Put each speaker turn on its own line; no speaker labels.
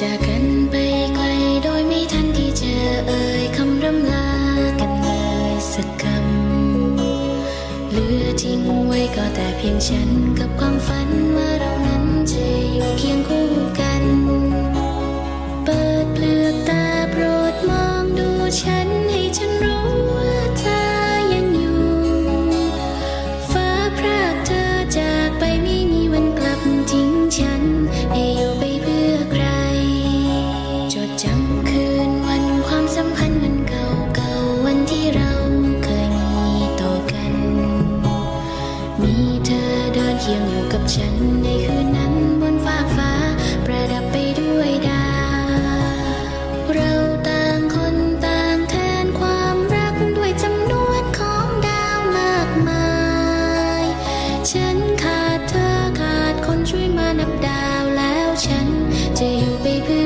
จากกันไปไกลโดยไม่ทันที่จะเอ่ยคำร่ำลากันเลยสักคำเหลือทิ้งไว้ก็แต่เพียงฉันกับความ ยงอยู่กับฉันในคืนนั้นบนฟากฟ้า ประดับไปด้วยดาว เราต่างคนต่างแทนความรักด้วยจำนวนของดาวมากมาย ฉันขาดเธอขาดคนช่วยมานับดาวแล้วฉันจะอยู่ไปเพื่อ